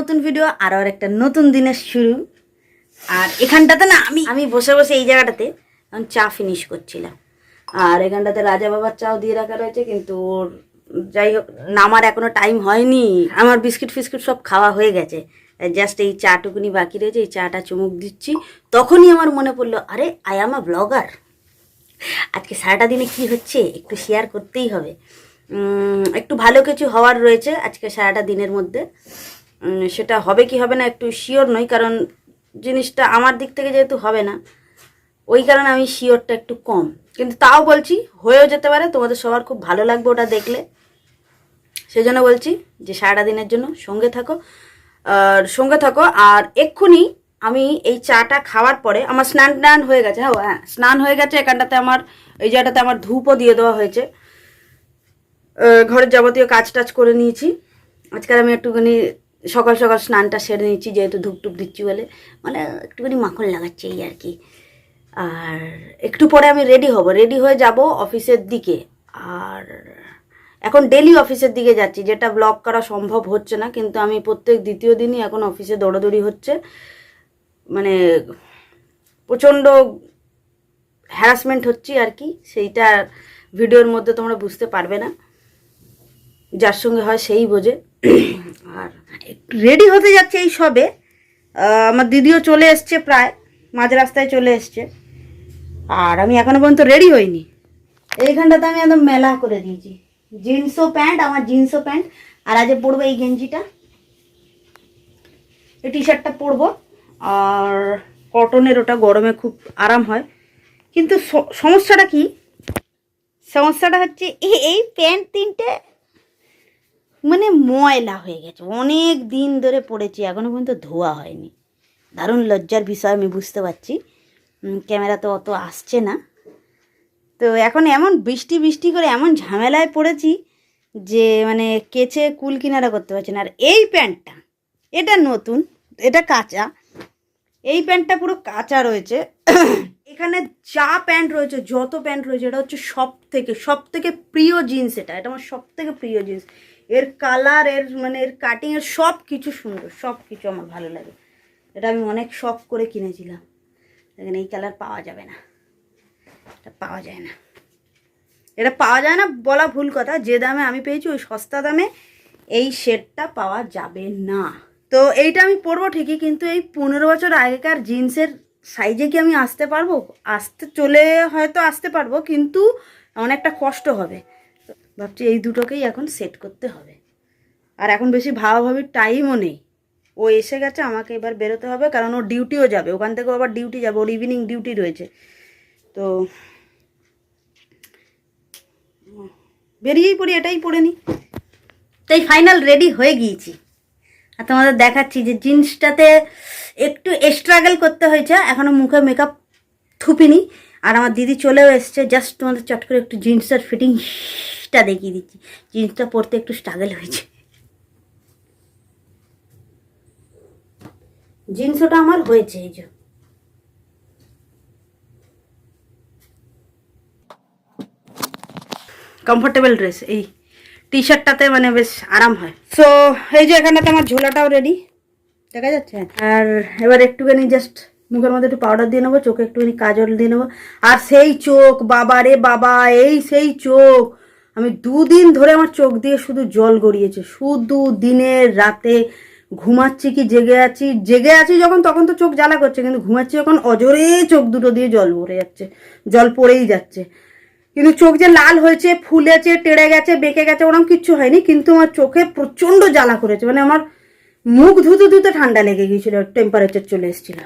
নতুন ভিডিও আর আর একটা নতুন দিনের শুরু। আর এখানটাতে না, আমি আমি বসে বসে এই জায়গাটাতে এখন চা ফিনিশ করছিলাম। আর এখানটাতে রাজা বাবার চাও দিয়ে রাখা রয়েছে, কিন্তু ওর যাই হোক, নামার এখনও টাইম হয়নি। আমার বিস্কিট ফিস্কিট সব খাওয়া হয়ে গেছে। জাস্ট এই চাটুকুনি বাকি রয়েছে, এই চাটা চুমুক দিচ্ছি। তখনই আমার মনে পড়ল, আরে আই এম আ ব্লগার আজকে সারাটা দিনে কি হচ্ছে? একটু শেয়ার করতেই হবে। একটু ভালো কিছু হওয়ার রয়েছে আজকে সারাটা দিনের মধ্যে। সেটা হবে কি হবে না একটু শিওর নই, কারণ জিনিসটা আমার দিক থেকে যেহেতু হবে না, ওই কারণে আমি শিওরটা একটু কম। কিন্তু তাও বলছি, হয়েও যেতে পারে, তোমাদের সবার খুব ভালো লাগবে ওটা দেখলে। সেই জন্য বলছি যে সারাটা দিনের জন্য সঙ্গে থাকো, আর সঙ্গে থাকো, আর এক্ষুনি আমি এই চাটা খাওয়ার পরে, আমার স্নান টান হয়ে গেছে হ্যাঁ হ্যাঁ স্নান হয়ে গেছে, এখানটাতে আমার, এই জায়গাটাতে আমার ধূপও দিয়ে দেওয়া হয়েছে। ঘরের যাবতীয় কাজ টাজ করে নিয়েছি। আজকাল আমি একটুখানি সকাল সকাল স্নানটা সেরে নিচ্ছি, যেহেতু ধূপ টুপ দিচ্ছি বলে। মানে একটুখানি মাখন লাগাচ্ছে এই আর কি। আর একটু পরে আমি রেডি হব। রেডি হয়ে যাব অফিসের দিকে। আর এখন ডেলি অফিসের দিকে যাচ্ছি। যেটা ব্লগ করা সম্ভব হচ্ছে না, কিন্তু আমি প্রত্যেক দ্বিতীয় দিনই এখন অফিসে দৌড়াদৌড়ি হচ্ছে। মানে প্রচণ্ড হ্যারাসমেন্ট হচ্ছে আর কি। সেইটা ভিডিওর মধ্যে তোমরা বুঝতে পারবে না। যার সঙ্গে হয় সেই বোঝে। আর রেডি হতে যাচ্ছে এই সবে। আমার দিদিও চলে এসছে প্রায়, মাঝ রাস্তায় চলে এসছে। আর আমি এখনও পর্যন্ত রেডি হইনি। এইখানটাতে আমি একদম মেলা করে দিয়েছি। জিন্সও প্যান্ট আমার জিন্সও প্যান্ট আর আজকে পরবো এই গেঞ্জিটা। এই টি শার্টটা পরবো। আর কটনের ওটা গরমে খুব আরাম হয়। কিন্তু সমস্যাটা কি? সমস্যাটা হচ্ছে এই প্যান্ট তিনটে মানে ময়লা হয়ে গেছে। অনেক দিন ধরে পড়েছি এখনও পর্যন্ত ধোয়া হয়নি। দারুণ লজ্জার বিষয়, আমি বুঝতে পারছি। ক্যামেরা তো অত আসছে না। তো এখন এমন বৃষ্টি বৃষ্টি করে এমন ঝামেলায় পড়েছি যে মানে কেচে কুল কিনারা করতে পারছি না। আর এই প্যান্টটা, এটা নতুন, এটা কাঁচা। এই প্যান্টটা পুরো কাঁচা রয়েছে। এখানে যা প্যান্ট রয়েছে, যত প্যান্ট রয়েছে, এটা হচ্ছে সব থেকে সব থেকে প্রিয় জিন্স এটা। এটা আমার সব থেকে প্রিয় জিন্স। এর কালারের মানে এর কাটিং এর সব কিছু সুন্দর সব কিছু আমার ভালো লাগে। এটা আমি অনেক শখ করে কিনেছিলাম। এখানে এই কালার পাওয়া যাবে না। এটা পাওয়া যায় না। এটা পাওয়া যায় না, বলা ভুল কথা। যে দামে আমি পেয়েছি, ওই সস্তা দামে এই শেডটা পাওয়া যাবে না। তো এইটা আমি পরবো ঠিকই, কিন্তু এই পনেরো বছর আগেকার জিন্সের সাইজে কি আমি আসতে পারব? আসতে চলে হয়তো আসতে পারব, কিন্তু অনেকটা কষ্ট হবে। ভাবছি এই দুটোকেই এখন সেট করতে হবে। আর এখন বেশি ভাবাভাবির টাইমও নেই। ও এসে গেছে, আমাকে এবার বেরোতে হবে, কারণ ও ডিউটিও যাবে। ওখান থেকেও আবার ডিউটি যাবে, ওর ইভিনিং ডিউটি রয়েছে। তো বেরিয়েই পড়ি, এটাই পরে নি। তাই ফাইনাল রেডি হয়ে গিয়েছি। আর তোমাদের দেখাচ্ছি যে জিন্সটাতে একটু স্ট্রাগল করতে হয়েছে এখনও মুখে মেকআপ থুপিনি। আর আমার দিদি চলেও এসছে জাস্ট তোমাদের চট করে একটু জিন্সটার ফিটিংসটা দেখিয়ে দিচ্ছি। জিন্সটা পরতে একটু স্ট্রাগল হয়েছে। জিন্স ওটা আমার হয়েছে, এই যে। কমফোর্টেবল ড্রেস এই টি শার্টটাতে মানে বেশ আরাম হয়। সো এই যে এখানটাতে আমার ঝোলাটাও রেডি দেখা যাচ্ছে? আর এবার একটুখানি জাস্ট মুখের মধ্যে একটু পাউডার দিয়ে নেব, চোখে একটুখানি কাজল দিয়ে নেব। আর সেই চোখ বাবা রে বাবা, এই সেই চোখ। আমি দুদিন ধরে আমার চোখ দিয়ে শুধু জল গড়িয়েছে। শুধু দিনের রাতে ঘুমাচ্ছি কি জেগে আছি? জেগে আছি যখন, তখন তো চোখ জ্বালা করছে, কিন্তু ঘুমাচ্ছি যখন অজরে চোখ দুটো দিয়ে জল ভরে যাচ্ছে, জল পড়েই যাচ্ছে। কিন্তু চোখ যে লাল হয়েছে, ফুলেছে, টেড়ে গেছে, বেঁকে গেছে, ওরকম কিচ্ছু হয়নি, কিন্তু আমার চোখে প্রচণ্ড জ্বালা করেছে। মানে আমার মুখ ধুতে ধুতে ঠান্ডা লেগে গিয়েছিল টেম্পারেচার চলে এসেছিল।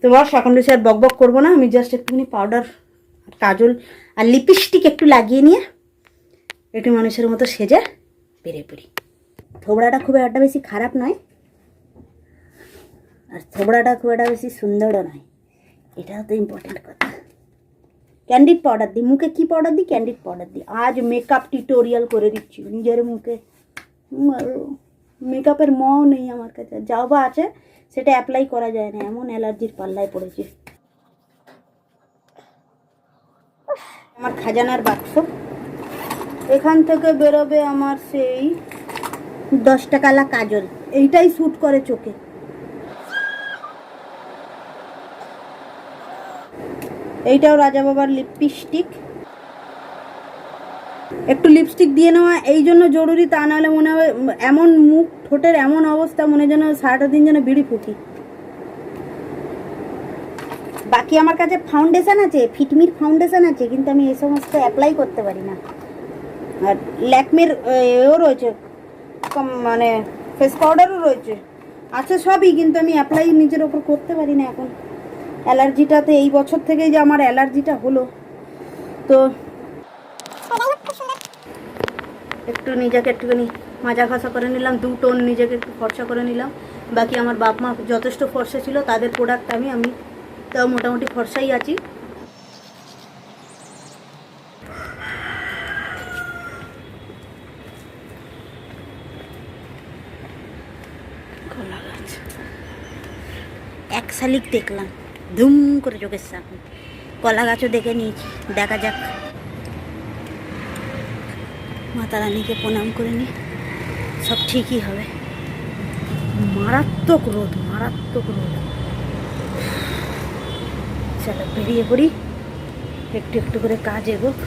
তো বস, এখন বেশি আর বক বক করব না, আমি জাস্ট একটুখানি পাউডার কাজল আর লিপস্টিক একটু লাগিয়ে নিয়ে একটু মানুষের মতো সেজে পেরে পড়ি। থোবড়াটা খুব একটা বেশি খারাপ নয়। আর থোবড়াটা খুব একটা বেশি সুন্দরও নয়। এটাও তো ইম্পর্টেন্ট কথা। ক্যান্ডিড পাউডার দিই মুখে কি পাউডার দিই ক্যান্ডিড পাউডার দিই আজ মেকআপ টিউটোরিয়াল করে দিচ্ছি, নিজের মুখে। মেকআপের মও নেই আমার কাছে। যাও বা আছে, সেটা অ্যাপ্লাই করা যায় না। এমন অ্যালার্জির পাল্লায় পড়েছে। আমার খাজানার বাক্স। এখান থেকে বেরোবে আমার সেই দশ টাকালা কাজল। এইটাই শ্যুট করে চোখে। এইটাও রাজা বাবার লিপস্টিক একটু লিপস্টিক দিয়ে নেওয়া, এই জন্য জরুরি তা নাহলে মনে হবে এমন মুখ, ঠোঁটের এমন অবস্থা, মনে যেন সারাটা দিন যেন বিড়ি ফুকি বাকি আমার কাছে ফাউন্ডেশন আছে, ফিটমির ফাউন্ডেশন আছে, কিন্তু আমি এই সমস্ত অ্যাপ্লাই করতে পারি না। আর ল্যাকমের এও রয়েছে। মানে ফেস পাউডারও রয়েছে। আছে সবই, কিন্তু আমি অ্যাপ্লাই নিজের ওপর করতে পারি না এখন। অ্যালার্জিটাতে এই বছর থেকেই যে আমার অ্যালার্জিটা হলো। তো একটু নিজেকে একটুখানি মাজা ঘষা করে নিলাম, দু টোন নিজেকে একটু ফর্সা করে নিলাম। বাকি আমার বাপ মা যথেষ্ট ফর্সা ছিল, তাদের প্রোডাক্ট আমি আমি তাও মোটামুটি ফর্সাই আছি। কলা গাছ এক শালিক দেখলাম, ধুম করে চোখের সামনে। কলা গাছও দেখে নিয়েছি, দেখা যাক। মাতা রানীকে প্রণাম করে নি, সব ঠিকই হবে। মারাত্মক রোদ মারাত্মক রোদ। চলো, বেরিয়ে পড়ি। একটু একটু করে কাজ এগোক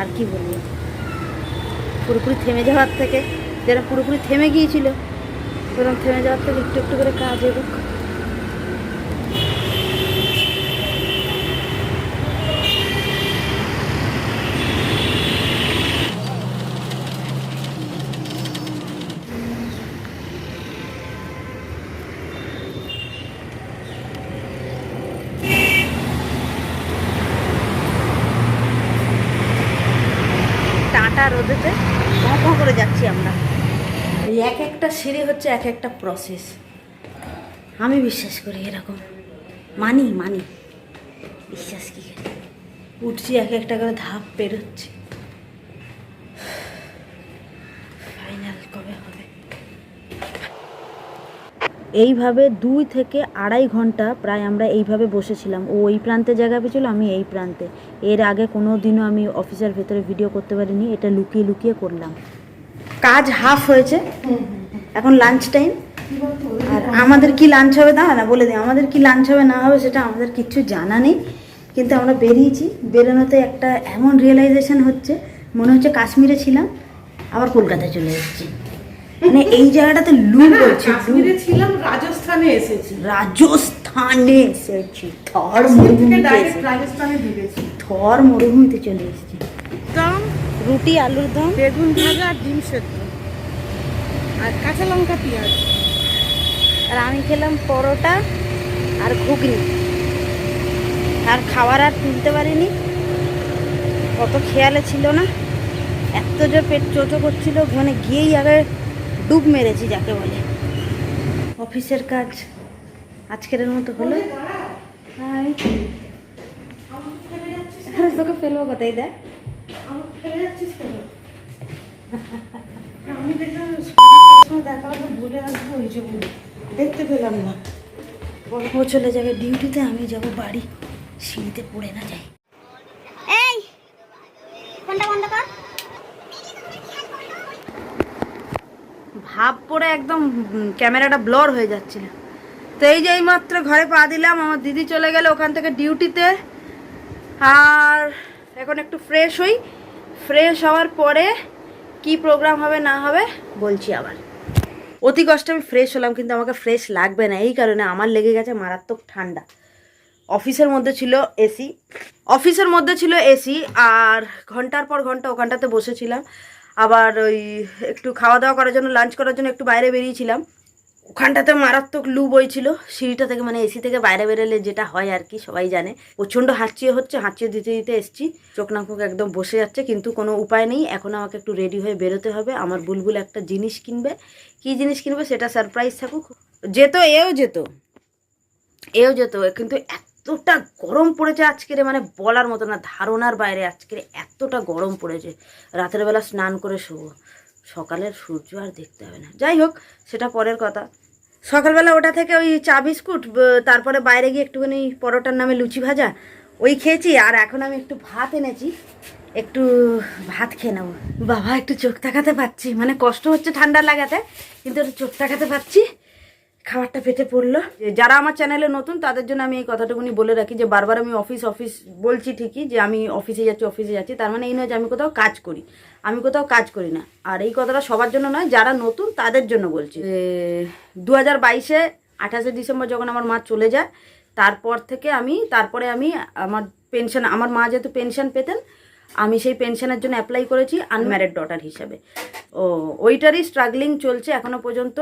আর কি বলব? পুরোপুরি থেমে যাওয়ার থেকে যারা পুরোপুরি থেমে গিয়েছিল। সেরকম থেমে যাওয়ার থেকে একটু একটু করে কাজ এগোক টাটা রোদেতে। পঁ করে যাচ্ছি আমরা। এই এক একটা সিঁড়ি হচ্ছে এক একটা প্রসেস আমি বিশ্বাস করি এরকম। মানি মানি। বিশ্বাস কি উঠছি, এক একটা করে ধাপ পেরোচ্ছি। ফাইনাল কবে হবে? এইভাবে দুই থেকে আড়াই ঘণ্টা প্রায় আমরা এইভাবে বসেছিলাম। ও ওই প্রান্তে জায়গা পেয়েছিল, আমি এই প্রান্তে। এর আগে কোনো দিনও আমি অফিসের ভেতরে ভিডিও করতে পারিনি, এটা লুকিয়ে লুকিয়ে করলাম। কাজ হাফ হয়েছে। এখন লাঞ্চ টাইম আর আমাদের কি লাঞ্চ হবে? না না বলে দিই। আমাদের কি লাঞ্চ হবে না হবে সেটা আমাদের কিচ্ছু জানা নেই। কিন্তু আমরা বেরিয়েছি। বেরোনোতে একটা এমন রিয়েলাইজেশন হচ্ছে। মনে হচ্ছে কাশ্মীরে ছিলাম আবার কলকাতায় চলে এসেছি। মানে এই জায়গাটাতে লু বলছে কাশ্মীরে ছিলাম রাজস্থানে এসেছি। রাজস্থানে এসেছি। থর মরুভূমিতে রাজস্থানে থর মরুভূমিতে চলে এসেছি। রুটি আলুর দম। বেগুন ভাজা আর ডিম সেদ্ধ। আর কাঁচা লঙ্কা পেঁয়াজ। আর আমি খেলাম পরোটা আর ঘুগনি। আর খাবার আর তুলতে পারিনি। অত খেয়ালে ছিল না। এত জোর পেট চোচো করছিল মানে গিয়েই আগে ডুব মেরেছি যাকে বলে। অফিসের কাজ আজকের মতো হলো। তোকে ফেলব কোথায় দেখ। ফেলে যাচ্ছিস কেন? আমি দেখলাম দেখা হলো বলে আসব ওই জন্য দেখতে পেলাম না। চলে যাবে ডিউটিতে আমি যাব বাড়ি সিঁড়িতে পড়ে না যাই এই ফোনটা বন্ধ কর। ভাব পড়ে একদম ক্যামেরাটা ব্লর হয়ে যাচ্ছিল। তো এই যে এইমাত্র ঘরে পা দিলাম আমার দিদি চলে গেল ওখান থেকে ডিউটিতে। আর এখন একটু ফ্রেশ হই। ফ্রেশ হওয়ার পরে কি প্রোগ্রাম হবে, না হবে, বলছি আবার। অতি কষ্টে আমি ফ্রেশ হলাম, কিন্তু আমাকে ফ্রেশ লাগবে না। এই কারণে আমার লেগে গেছে মারাত্মক ঠান্ডা। অফিসের মধ্যে ছিল এসি অফিসের মধ্যে ছিল এসি আর ঘণ্টার পর ঘণ্টা ওখানটাতে বসেছিলাম। আবার ওই একটু খাওয়া দাওয়া করার জন্য লাঞ্চ করার জন্য একটু বাইরে বেরিয়েছিলাম। ওখানটাতে মারাত্মক লু বইছিল সিঁড়িটা থেকে মানে এসি থেকে বাইরে বেরোলে যেটা হয় আর কি, সবাই জানে। প্রচণ্ড হাঁচিয়ে হচ্ছে, হাঁচিয়ে দিতে দিতে এসছি। চোখ নাক একদম বসে যাচ্ছে, কিন্তু কোনো উপায় নেই। এখন আমাকে একটু রেডি হয়ে বেরোতে হবে। আমার বুলবুল একটা জিনিস কিনবে। কি জিনিস কিনবে সেটা সারপ্রাইজ থাকুক। যেত, এও যেত। এও যেত, কিন্তু এতটা গরম পড়েছে আজকের মানে বলার মতো না, ধারণার বাইরে আজকের এতটা গরম পড়েছে। রাতের বেলা স্নান করে শোবো। সকালের সূর্য আর দেখতে হবে না। যাই হোক, সেটা পরের কথা। সকালবেলা ওটা থেকে ওই চা বিস্কুট তারপরে বাইরে গিয়ে একটুখানি পরোটার নামে লুচি ভাজা, ওই খেয়েছি। আর এখন আমি একটু ভাত এনেছি। একটু ভাত খেয়ে নেব। বাবা, একটু চোখ তাকাতে পারছি মানে কষ্ট হচ্ছে ঠান্ডা লাগাতে, কিন্তু একটু চোখ তাকাতে পাচ্ছি। খাবারটা পেটে পড়ল। যে যারা আমার চ্যানেলে নতুন, তাদের জন্য আমি এই কথাটুকুনি বলে রাখি যে বারবার আমি অফিস অফিস বলছি ঠিকই যে আমি অফিসে যাচ্ছি অফিসে যাচ্ছি। তার মানে এই নয় যে আমি কোথাও কাজ করি। আমি কোথাও কাজ করি না। আর এই কথাটা সবার জন্য নয়, যারা নতুন তাদের জন্য বলছি। দু হাজার বাইশে আঠাশে ডিসেম্বর যখন আমার মা চলে যায়, তারপর থেকে আমি, তারপরে আমি আমার পেনশন, আমার মা যেহেতু পেনশন পেতেন, আমি সেই পেনশনের জন্য অ্যাপ্লাই করেছি আনম্যারিড ডটার হিসাবে। ও, ওইটারই স্ট্রাগলিং চলছে এখনও পর্যন্ত।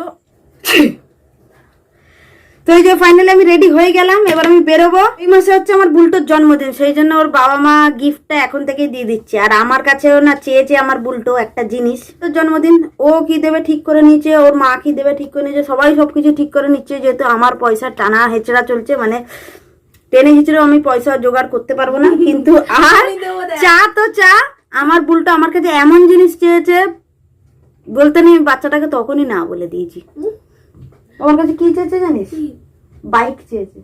তো এই যে ফাইনালি আমি রেডি হয়ে গেলাম এবার আমি বেরোবো। এই মাসে হচ্ছে আমার বুলটোর জন্মদিন সেই জন্য ওর বাবা মা গিফটটা এখন থেকেই দিয়ে দিচ্ছে। আর আমার কাছেও না চেয়েছে আমার বুলটো একটা জিনিস। তো জন্মদিন ও কি দেবে ঠিক করে নিচ্ছে ওর মা কি দেবে ঠিক করে নিচ্ছে সবাই সবকিছু ঠিক করে নিচ্ছে যেহেতু আমার পয়সা টানা হেঁচড়া চলছে মানে টেনে হিচড়েও আমি পয়সা জোগাড় করতে পারব না। কিন্তু আর চা তো চা আমার বুলটো আমার কাছে এমন জিনিস চেয়েছে বলতে নেই বাচ্চাটাকে তখনই না বলে দিয়েছি। আমার কাছে কি চেয়েছে জানিস? বাইক চেয়েছে।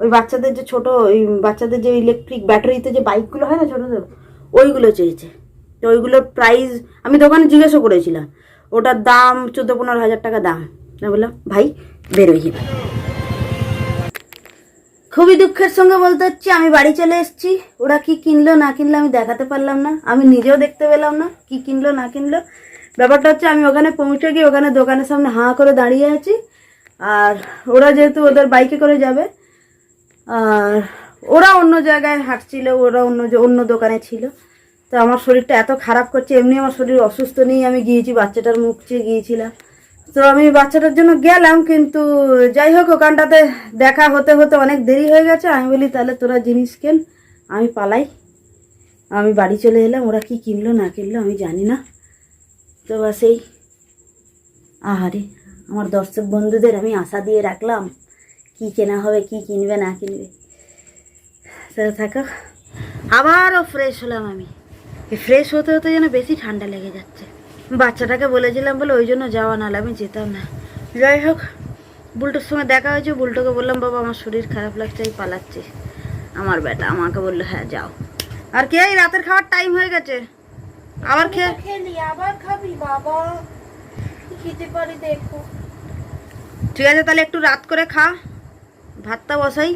ওই বাচ্চাদের যে ছোট ওই বাচ্চাদের যে ইলেকট্রিক ব্যাটারিতে যে বাইকগুলো হয় না ছোট ছোট ওইগুলো চেয়েছে। তো ওইগুলোর প্রাইস আমি দোকানে জিজ্ঞাসা করেছিলাম ওটার দাম চোদ্দ পনেরো হাজার টাকা দাম। আমি বললাম ভাই বেরোই এবার। খুবই দুঃখের সঙ্গে বলতে হচ্ছে আমি বাড়ি চলে এসেছি। ওরা কি কিনলো না কিনলো আমি দেখাতে পারলাম না। আমি নিজেও দেখতে পেলাম না কি কিনলো না কিনলো। ব্যাপারটা হচ্ছে আমি ওখানে পৌঁছে গিয়ে ওখানে দোকানের সামনে হাঁ করে দাঁড়িয়ে আছি। আর ওরা যেহেতু ওদের বাইকে করে যাবে, আর ওরা অন্য জায়গায় হাঁটছিল, ওরা অন্য অন্য দোকানে ছিল। তো আমার শরীরটা এত খারাপ করছে, এমনি আমার শরীর অসুস্থ নেই আমি গিয়েছি, বাচ্চাটার মুখ চেয়ে গিয়েছিলাম। তো আমি বাচ্চাটার জন্য গেলাম, কিন্তু যাই হোক, ওখানটাতে দেখা হতে হতে অনেক দেরি হয়ে গেছে। আমি বলি, তাহলে তোরা জিনিস কেন? আমি পালাই। আমি বাড়ি চলে এলাম, ওরা কি কিনলো না কিনলো আমি জানি না। তো বাস এই আহারে, আমার দর্শক বন্ধুদের আমি আশা দিয়ে রাখলাম, কি কেনা হবে, কি কিনবে, না কিনবে। সেটা থাকো, আবারও ফ্রেশ হলাম আমি। ফ্রেশ হতে হতে যেন বেশি ঠান্ডা লেগে যাচ্ছে। বাচ্চাটাকে বলেছিলাম বলে ওই জন্য যাওয়া নাহলে আমি যেতাম না। যাই হোক, বুলটোর সঙ্গে দেখা হয়েছে, বুলটোকে বললাম, বাবা, আমার শরীর খারাপ লাগছে, আমি পালাচ্ছি। আমার বেটা আমাকে বলল হ্যাঁ যাও। আর কে, এই রাতের খাওয়ার টাইম হয়ে গেছে। আবার খেয়ে খেলি আবার খাবি বাবা। খেতে পারি দেখো। ঠিক আছে তাহলে একটু রাত করে খা। ভাতটা বসাই।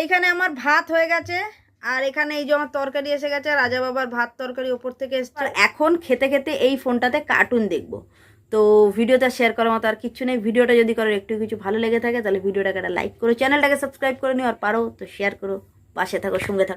এইখানে আমার ভাত হয়ে গেছে আর এখানে এই যে আমার তরকারি এসে গেছে রাজা বাবার ভাত তরকারি ওপর থেকে এসছে। এখন খেতে খেতে এই ফোনটাতে কার্টুন দেখব। তো ভিডিওটা শেয়ার করার মতো আর কিচ্ছু নেই। ভিডিওটা যদি কারোর একটু কিছু ভালো লেগে থাকে তাহলে ভিডিওটাকে একটা লাইক করো চ্যানেলটাকে সাবস্ক্রাইব করে নিও আর পারো তো শেয়ার করো। পাশে থাকো সঙ্গে থাকো।